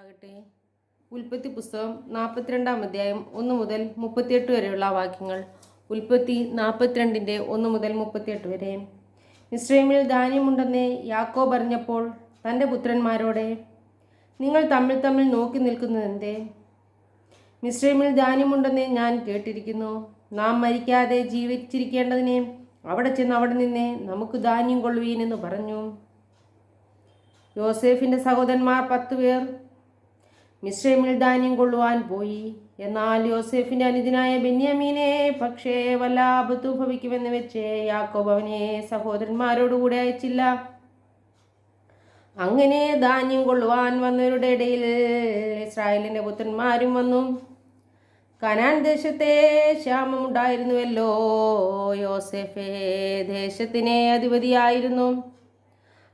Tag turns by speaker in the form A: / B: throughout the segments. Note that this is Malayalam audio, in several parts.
A: ഉണ്ടാകട്ടെ? ഉൽപ്പത്തി പുസ്തകം നാൽപ്പത്തിരണ്ടാം അധ്യായം ഒന്ന് മുതൽ മുപ്പത്തിയെട്ട് വരെയുള്ള വാക്യങ്ങൾ. ഉൽപ്പത്തി നാൽപ്പത്തിരണ്ടിന്റെ ഒന്ന് മുതൽ മുപ്പത്തിയെട്ട് വരെ. ഇസ്രൈമിൽ ധാന്യമുണ്ടെന്ന് യാക്കോ പറഞ്ഞപ്പോൾ തന്റെ പുത്രന്മാരോടെ നിങ്ങൾ തമ്മിൽ തമ്മിൽ നോക്കി നിൽക്കുന്നതെന്തേ മിശ്രമിൽ ധാന്യമുണ്ടെന്ന് ഞാൻ കേട്ടിരിക്കുന്നു. നാം മരിക്കാതെ ജീവിച്ചിരിക്കേണ്ടതിനെ അവിടെ ചെന്ന് അവിടെ നിന്ന് നമുക്ക് ധാന്യം കൊള്ളുവീനെന്ന് പറഞ്ഞു. യോസേഫിന്റെ സഹോദരന്മാർ പത്ത് പേർ മിശ്രമിൽ ധാന്യം കൊള്ളുവാൻ പോയി. എന്നാൽ യോസെഫിന്റെ അനുജനായ ബെന്യാമീനെ പക്ഷേ വല്ല ആപത്തു ഭവിക്കുമെന്ന് വെച്ച് യാക്കോബ് അവനെ സഹോദരന്മാരോടുകൂടെ അയച്ചില്ല. അങ്ങനെ ധാന്യം കൊള്ളുവാൻ വന്നവരുടെ ഇടയിൽ ഇസ്രായേലിന്റെ പുത്രന്മാരും വന്നു. കനാൻ ദേശത്തെ ക്ഷാമമുണ്ടായിരുന്നുവല്ലോ യോസെഫേ ദേശത്തിനെ അധിപതിയായിരുന്നു.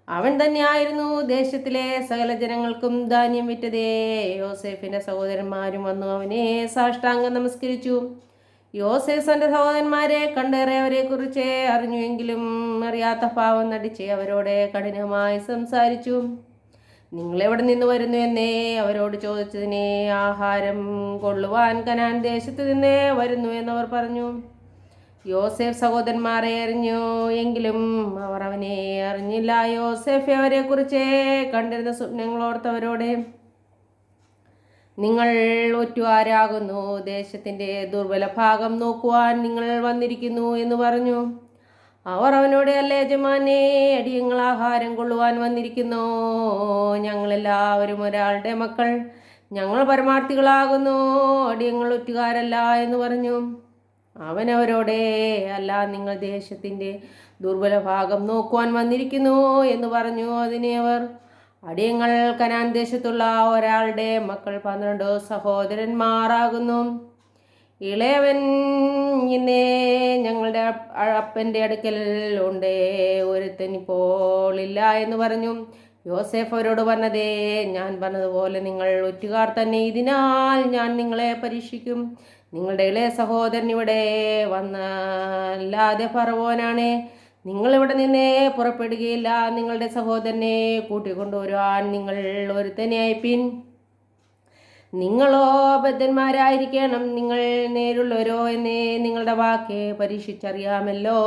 A: അവൻ തന്നെയായിരുന്നു ദേശത്തിലെ സകല ജനങ്ങൾക്കും ധാന്യം വിറ്റതേ. യോസേഫിന്റെ സഹോദരന്മാരും വന്നു അവനെ സാഷ്ടാംഗം നമസ്കരിച്ചു. യോസേഫ് തന്റെ സഹോദരന്മാരെ കണ്ടേറെ അവരെക്കുറിച്ച് അറിഞ്ഞുവെങ്കിലും അറിയാത്ത പാവം നടിച്ച് അവരോട് കഠിനമായി സംസാരിച്ചു. നിങ്ങൾ എവിടെ നിന്ന് വരുന്നു എന്നേ? അവരോട് ചോദിച്ചതിനെ ആഹാരം കൊള്ളുവാൻ കനാൻ ദേശത്ത് നിന്നേ വരുന്നു എന്നവർ പറഞ്ഞു. യോസേഫ് സഹോദരന്മാരെ അറിഞ്ഞു എങ്കിലും അവർ അവനെ അറിഞ്ഞില്ല. യോസേഫ് അവരെക്കുറിച്ച് കണ്ടിരുന്ന സ്വപ്നങ്ങളോർത്തവരോട് നിങ്ങൾ ഒറ്റുകാരാകുന്നു ദേശത്തിന്റെ ദുർബല ഭാഗം നോക്കുവാൻ നിങ്ങൾ വന്നിരിക്കുന്നു എന്ന് പറഞ്ഞു. അവർ അവനോട് അല്ല യജമാനെ അടിയങ്ങൾ ആഹാരം കൊള്ളുവാൻ വന്നിരിക്കുന്നു. ഞങ്ങളെല്ലാവരും ഒരാളുടെ മക്കൾ. ഞങ്ങൾ പരമാർത്ഥികളാകുന്നു. അടിയങ്ങൾ ഒറ്റുകാരല്ല എന്ന് പറഞ്ഞു. അവൻ അവരോടെ അല്ല നിങ്ങൾ ദേശത്തിന്റെ ദുർബല ഭാഗം നോക്കുവാൻ വന്നിരിക്കുന്നു എന്ന് പറഞ്ഞു. അതിനെ അവർ അടിയങ്ങൾ കനാൻ ദേശത്തുള്ള ഒരാളുടെ മക്കൾ പന്ത്രണ്ട് സഹോദരന്മാരാകുന്നു. ഇളയവൻ ഇന്നേ ഞങ്ങളുടെ അപ്പന്റെ അടുക്കൽ ഉണ്ട്. ഒരുത്തൻ ഇപ്പോൾ ഇല്ല എന്ന് പറഞ്ഞു. യോസേഫ് അവരോട് പറഞ്ഞതേ ഞാൻ പറഞ്ഞതുപോലെ നിങ്ങൾ ഒറ്റുകാർ തന്നെ. ഇതിനാൽ ഞാൻ നിങ്ങളെ പരീക്ഷിക്കും. നിങ്ങളുടെ ഇളയ സഹോദരൻ ഇവിടെ വന്നല്ലാതെ പറവോനാണ് നിങ്ങളിവിടെ നിന്നേ പുറപ്പെടുകയില്ല. നിങ്ങളുടെ സഹോദരനെ കൂട്ടിക്കൊണ്ടുവരുവാൻ നിങ്ങൾ ഒരുത്തനെ അയപ്പിൻ. നിങ്ങളോ ബദ്ധന്മാരായിരിക്കണം നിങ്ങൾ നേരുള്ളവരോ എന്നേ നിങ്ങളുടെ വാക്ക് പരീക്ഷിച്ചറിയാമല്ലോ.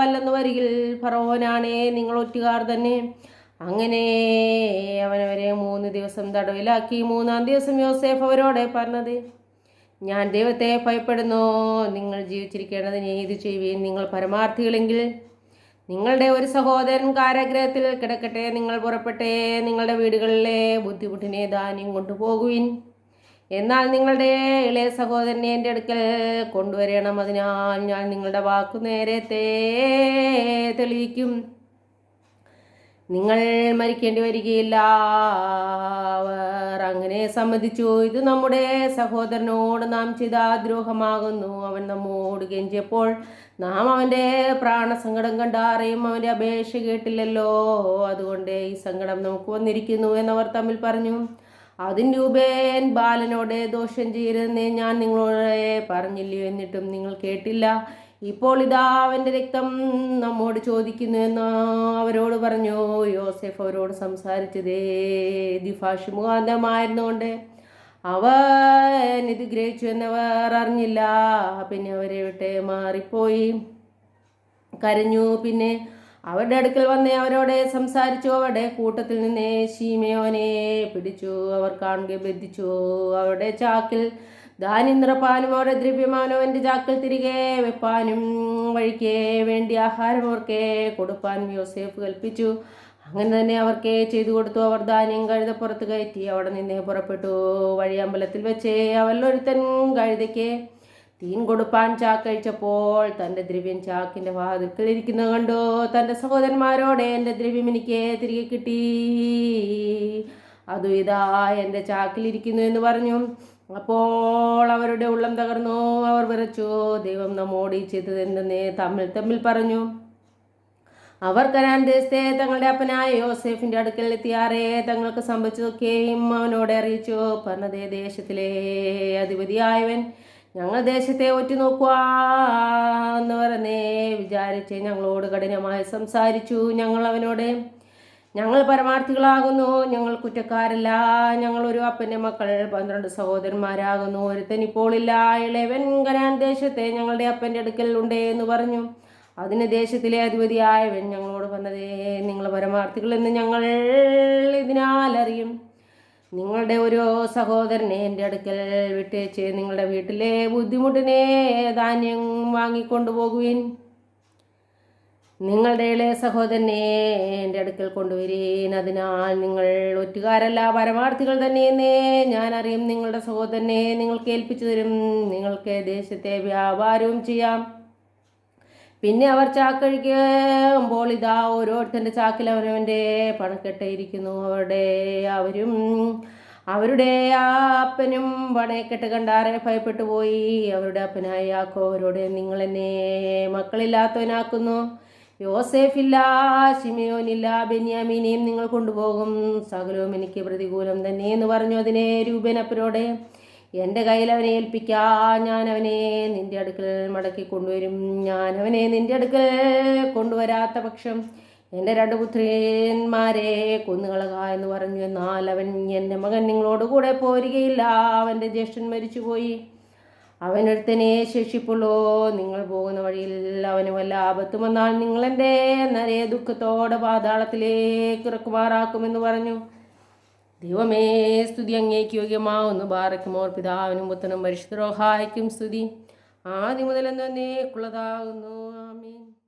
A: അല്ലെന്ന് വരികിൽ ഫറവോനാണേ. നിങ്ങൾ ഒറ്റുകാർ തന്നെ. അങ്ങനെ അവനവരെ മൂന്ന് ദിവസം തടവിലാക്കി. മൂന്നാം ദിവസം യോസേഫ് അവരോട് പറഞ്ഞത് ഞാൻ ദൈവത്തെ ഭയപ്പെടുന്നു. നിങ്ങൾ ജീവിച്ചിരിക്കേണ്ടതിന് ഇത് ചെയ്യുകയും നിങ്ങൾ പരമാർത്ഥികളെങ്കിൽ നിങ്ങളുടെ ഒരു സഹോദരൻ കാരാഗ്രഹത്തിൽ കിടക്കട്ടെ. നിങ്ങൾ പുറപ്പെട്ടേ. നിങ്ങളുടെ വീടുകളിലെ ബുദ്ധിമുട്ടിനെ ധാന്യം കൊണ്ടുപോകുവിൻ. എന്നാൽ നിങ്ങളുടെ ഇളയ സഹോദരനെ എന്റെ അടുക്കൽ കൊണ്ടുവരണം. അതിനാൽ ഞാൻ നിങ്ങളുടെ വാക്കു നേരത്തെ തെളിയിക്കും. നിങ്ങൾ മരിക്കേണ്ടി വരികയില്ല. അവർ അങ്ങനെ സമ്മതിച്ചു. ഇത് നമ്മുടെ സഹോദരനോട് നാം ചെയ്ത ദ്രോഹമാകുന്നു അവൻ നമ്മോട് കെഞ്ചിയപ്പോൾ നാം അവന്റെ പ്രാണസങ്കടം കണ്ടാറേയും അവന്റെ അപേക്ഷ കേട്ടില്ലല്ലോ. അതുകൊണ്ട് ഈ സങ്കടം നമുക്ക് വന്നിരിക്കുന്നു എന്നവർ തമ്മിൽ പറഞ്ഞു. അതിൻ രൂപേൻ ബാലനോട് ദോഷം ചെയ്യരുതെന്ന് ഞാൻ നിങ്ങളോട് പറഞ്ഞില്ലയോ എന്നിട്ടും നിങ്ങൾ കേട്ടില്ല. ഇപ്പോൾ ഇതാ അവന്റെ രക്തം നമ്മോട് ചോദിക്കുന്നു എന്ന് അവരോട് പറഞ്ഞു. യോസെഫ് അവരോട് സംസാരിച്ചതേ ദിഫാഷ് മുഖാന്തമായിരുന്നുകൊണ്ട് അവൻ ഇത് ഗ്രഹിച്ചു എന്നവർ അറിഞ്ഞില്ല. പിന്നെ അവരെ വിട്ട് മാറിപ്പോയി. കരഞ്ഞു. പിന്നെ അവരുടെ അടുക്കൽ വന്ന് അവരോട് സംസാരിച്ചു. അവരുടെ കൂട്ടത്തിൽ നിന്ന് ശീമയോനെ പിടിച്ചു. അവർ കാണുക ബന്ധിച്ചു. അവരുടെ ചാക്കിൽ അവരുടെ ദ്രവ്യമാനും അവന്റെ ചാക്കിൽ തിരികെ? വെപ്പാനും വഴിക്ക് വേണ്ടി ആഹാരം അവർക്ക് കൊടുപ്പാനും യോസേഫ് കൽപ്പിച്ചു. അങ്ങനെ തന്നെ അവർക്ക് ചെയ്തു കൊടുത്തു. അവർ ധാന്യം കഴുതപ്പുറത്ത് കയറ്റി അവിടെ നിന്ന് പുറപ്പെട്ടു. വഴിയമ്പലത്തിൽ വെച്ച് അവരിലൊരുത്തൻ കഴുതയ്ക്ക് തീൻ കൊടുപ്പാൻ ചാക്കഴിച്ചപ്പോൾ തന്റെ ദ്രവ്യം ചാക്കിന്റെ വാതിൽക്കൽ ഇരിക്കുന്നത് കണ്ടു. തന്റെ സഹോദരന്മാരോടെ എന്റെ ദ്രവ്യം എനിക്ക് തിരികെ കിട്ടി. അതു ഇതാ എന്റെ ചാക്കിലിരിക്കുന്നു എന്ന് പറഞ്ഞു. അപ്പോൾ അവരുടെ ഉള്ളം തകർന്നു. അവർ വിറച്ചു. ദൈവം നമ്മോട് ഈ ചെയ്തതെന്തെന്ന് തമ്മിൽ തമ്മിൽ പറഞ്ഞു. അവർ കനാൻ ദേശത്തെ തങ്ങളുടെ അപ്പനായ യോസെഫിന്റെ അടുക്കൽ എത്തിയാറേ തങ്ങൾക്ക് സംഭവിച്ചതൊക്കെയും അവനോട് അറിയിച്ചു. പറഞ്ഞതേ ദേശത്തിലെ അധിപതിയായവൻ ഞങ്ങൾ ദേശത്തെ ഒറ്റ നോക്കുവാന്ന് പറഞ്ഞേ വിചാരിച്ച് ഞങ്ങളോട് കഠിനമായി സംസാരിച്ചു. ഞങ്ങൾ അവനോട് ഞങ്ങൾ പരമാർത്ഥികളാകുന്നു ഞങ്ങൾ കുറ്റക്കാരല്ല ഞങ്ങൾ ഒരു അപ്പന്റെ മക്കൾ പന്ത്രണ്ട് സഹോദരന്മാരാകുന്നു ഒരുത്തൻ ഇപ്പോൾ ഇല്ല ഇളവൻ കനാൻ ദേശത്തെ ഞങ്ങളുടെ അപ്പന്റെ അടുക്കൽ ഉണ്ട് എന്ന് പറഞ്ഞു. അതിന് ദേശത്തിലെ അധിപതിയായവൻ ഞങ്ങളോട് പറഞ്ഞതേ നിങ്ങൾ പരമാർത്ഥികൾ എന്ന് ഞങ്ങൾ ഇതിനാൽ അറിയും. നിങ്ങളുടെ ഒരു സഹോദരനെ എന്റെ അടുക്കൽ വിട്ടേച്ച് നിങ്ങളുടെ വീട്ടിലെ ബുദ്ധിമുട്ടിനെ ധാന്യം വാങ്ങിക്കൊണ്ടു പോകുവിൻ നിങ്ങളുടെ ഇളയ സഹോദരനെ എന്റെ അടുക്കൽ കൊണ്ടുവരീൻ അതിനാൽ നിങ്ങൾ ഒറ്റുകാരല്ല പരമാർത്ഥികൾ തന്നെയെന്നേ ഞാൻ അറിയും. നിങ്ങളുടെ സഹോദരനെ നിങ്ങൾക്ക് ഏൽപ്പിച്ചു തരും. നിങ്ങൾക്ക് ദേശത്തെ വ്യാപാരവും ചെയ്യാം. പിന്നെ അവർ ചാക്കഴിക്കുമ്പോൾ ഇതാ ഓരോരുത്തന്റെ ചാക്കിൽ അവനവന്റെ പണക്കെട്ടയിരിക്കുന്നു അവരുടെ അവരും അവരുടെ ആ അപ്പനും പണയക്കെട്ട് കണ്ടാറെ ഭയപ്പെട്ടു പോയി. അവരുടെ അപ്പനായ ആക്കോ നിങ്ങൾ എന്നെ മക്കളില്ലാത്തവനാക്കുന്നു. യോസേഫില്ല ശിമയോനില്ല ബെന്യാമീനെയും നിങ്ങൾ കൊണ്ടുപോകും. സകലവും എനിക്ക് പ്രതികൂലം തന്നെ എന്ന് പറഞ്ഞു അതിനെ രൂപനപ്പരോടെ എന്റെ കയ്യിൽ അവനെ ഏൽപ്പിക്കാ ഞാൻ അവനെ നിന്റെ അടുക്കൽ മടക്കി കൊണ്ടുവരും. ഞാൻ അവനെ നിന്റെ അടുക്കൽ കൊണ്ടുവരാത്ത പക്ഷം എന്റെ രണ്ട് പുത്രിയന്മാരെ കൊന്നുകളക എന്ന് പറഞ്ഞു. എന്നാൽ അവൻ എന്റെ മകൻ നിങ്ങളോട് കൂടെ പോരുകയില്ല. അവന്റെ ജ്യേഷ്ഠൻ മരിച്ചുപോയി. അവനൊരുത്തനെ ശേഷിപ്പുള്ളോ? നിങ്ങൾ പോകുന്ന വഴിയിൽ അവന് വല്ല ആപത്തും വന്നാൽ നിങ്ങൾ എന്റെ നരേ ദുഃഖത്തോടെ പാതാളത്തിലേക്ക് ഇറക്കുമാറാക്കുമെന്ന് പറഞ്ഞു. ദൈവമേ സ്തുതി അങ്ങേക്ക് യോഗ്യമാവുന്നു. ബാറയ്ക്കുമോർ പിതാവിനും പുത്തനും പരിശുദ്ധ സ്തുതി. ആദ്യം മുതൽ എന്നേക്കുള്ളതാകുന്നു ആമീൻ.